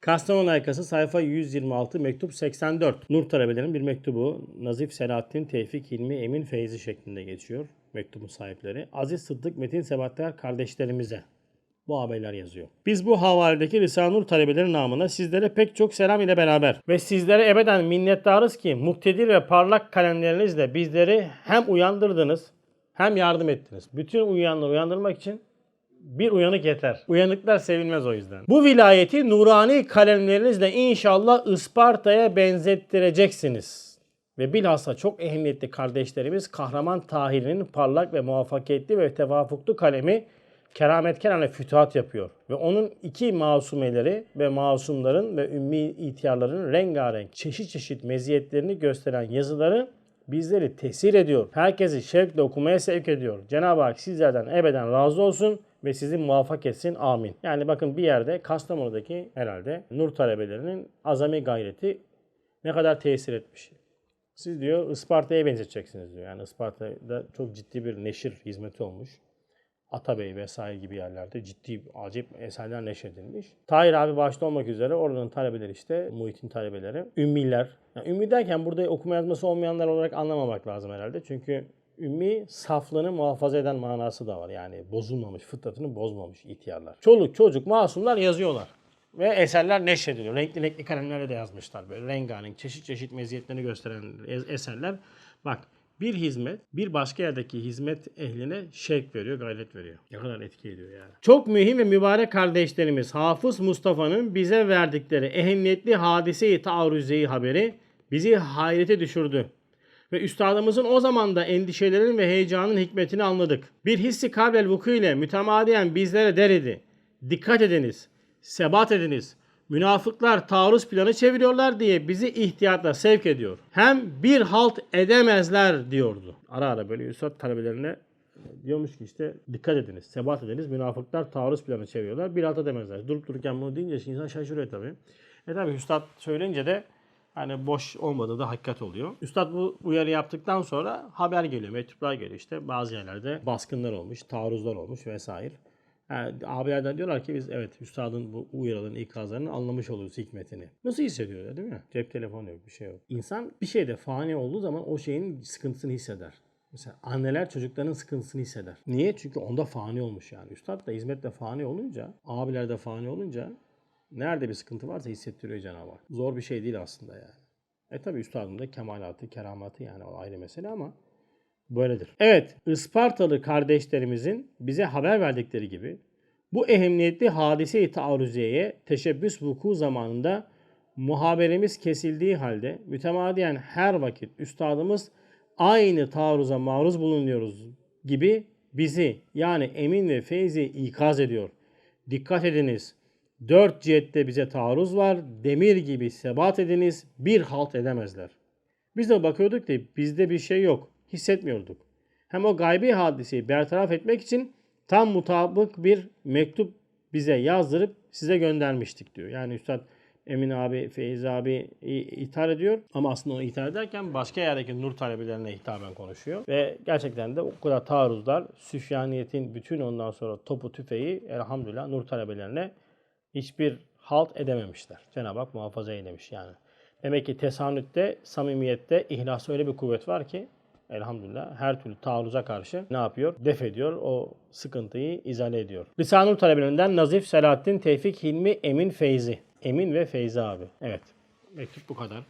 Kastamonu Aykası sayfa 126 mektup 84. Nur talebelerinin bir mektubu. Nazif Selahattin Tevfik Hilmi Emin Feyzi şeklinde geçiyor. Mektubun sahipleri. Aziz Sıddık Metin Sebatlar kardeşlerimize. Bu haberler yazıyor. Biz bu havaledeki Risale-i Nur talebeleri namına sizlere pek çok selam ile beraber ve sizlere ebeden minnettarız ki muktedir ve parlak kalemlerinizle bizleri hem uyandırdınız hem yardım ettiniz. Bütün uyuyanları uyandırmak için bir uyanık yeter. Uyanıklar sevilmez o yüzden. Bu vilayeti nurani kalemlerinizle inşallah Isparta'ya benzettireceksiniz. Ve bilhassa çok ehemmiyetli kardeşlerimiz Kahraman Tahir'in parlak ve muvaffakiyetli ve tevafuklu kalemi keramet kerane fütuhat yapıyor. Ve onun iki masumeleri ve masumların ve ümmi ihtiyarların rengarenk çeşit çeşit meziyetlerini gösteren yazıları bizleri tesir ediyor. Herkesi şevkle okumaya sevk ediyor. Cenab-ı Hak sizlerden ebeden razı olsun ve sizi muvaffak etsin. Amin. Yani bakın bir yerde Kastamonu'daki herhalde nur talebelerinin azami gayreti ne kadar tesir etmiş. Siz diyor Isparta'ya benzeteceksiniz diyor. Yani Isparta'da çok ciddi bir neşir hizmeti olmuş. Atabey vesaire gibi yerlerde ciddi acayip eserler neşredilmiş. Tahir abi başta olmak üzere oranın talebeleri işte Muhit'in talebeleri. Ümmiler. Yani ümmi derken burada okuma yazması olmayanlar olarak anlamamak lazım herhalde. Çünkü ümmi saflığını muhafaza eden manası da var. Yani bozulmamış, fıtratını bozmamış ihtiyarlar. Çoluk çocuk masumlar yazıyorlar. Ve eserler neşrediliyor. Renkli renkli kalemlerle de yazmışlar. Böyle rengarenk, çeşit çeşit meziyetlerini gösteren es- eserler. Bak bir hizmet bir başka yerdeki hizmet ehline şevk veriyor, gayret veriyor. Ne kadar etki ediyor yani. Çok mühim ve mübarek kardeşlerimiz Hafız Mustafa'nın bize verdikleri ehemmiyetli hadise-i taarruzeyi haberi bizi hayrete düşürdü. Ve üstadımızın o zaman da endişelerin ve heyecanın hikmetini anladık. Bir hissi kablel vuku ile mütemadiyen bizlere der idi. Dikkat ediniz, sebat ediniz. Münafıklar taarruz planı çeviriyorlar diye bizi ihtiyatla sevk ediyor. Hem bir halt edemezler diyordu. Ara ara böyle üstad talebelerine diyormuş ki işte dikkat ediniz, sebat ediniz. Münafıklar taarruz planı çeviriyorlar. Bir halt edemezler. Durup dururken bunu deyince insan şaşırıyor tabii. E tabii üstad söyleyince de Hani boş olmadığı da hakikat oluyor. Üstad bu uyarı yaptıktan sonra haber geliyor, mektuplar geliyor işte. Bazı yerlerde baskınlar olmuş, taarruzlar olmuş vesaire. Yani abilerden diyorlar ki biz evet üstadın bu uyarıların, ikazlarını anlamış oluyoruz hikmetini. Nasıl hissediyor değil mi? Cep telefonu yok, bir şey yok. İnsan bir şeyde fani olduğu zaman o şeyin sıkıntısını hisseder. Mesela anneler çocuklarının sıkıntısını hisseder. Niye? Çünkü onda fani olmuş yani. Üstad da hizmette fani olunca, abiler de fani olunca nerede bir sıkıntı varsa hissettiriyor Cenab-ı Hak. Zor bir şey değil aslında yani. E tabi üstadın da kemalatı, keramatı yani o ayrı mesele ama böyledir. Evet, Ispartalı kardeşlerimizin bize haber verdikleri gibi bu ehemmiyetli hadise-i taarruziyeye teşebbüs vuku zamanında muhaberemiz kesildiği halde mütemadiyen her vakit üstadımız aynı taarruza maruz bulunuyoruz gibi bizi yani Emin ve Feyzi ikaz ediyor. Dikkat ediniz. Dört cihette bize taarruz var. Demir gibi sebat ediniz. Bir halt edemezler. Biz de bakıyorduk ki bizde bir şey yok. Hissetmiyorduk. Hem o gaybi hadiseyi bertaraf etmek için tam mutabık bir mektup bize yazdırıp size göndermiştik diyor. Yani Üstad Emin abi, Feyzi abi ithal ediyor. Ama aslında o ithal ederken başka yerdeki nur talebelerine hitaben konuşuyor. Ve gerçekten de o kadar taarruzlar Süfyaniyet'in bütün ondan sonra topu tüfeği elhamdülillah nur talebelerine hiçbir halt edememişler. Cenab-ı Hak muhafaza eylemiş yani. Demek ki tesanütte, samimiyette, ihlasta öyle bir kuvvet var ki elhamdülillah her türlü taarruza karşı ne yapıyor? Def ediyor. O sıkıntıyı izale ediyor. Lisanur talebelerinden Nazif Selahattin Tevfik Hilmi Emin Feyzi. Emin ve Feyzi abi. Evet. Mektup bu kadar.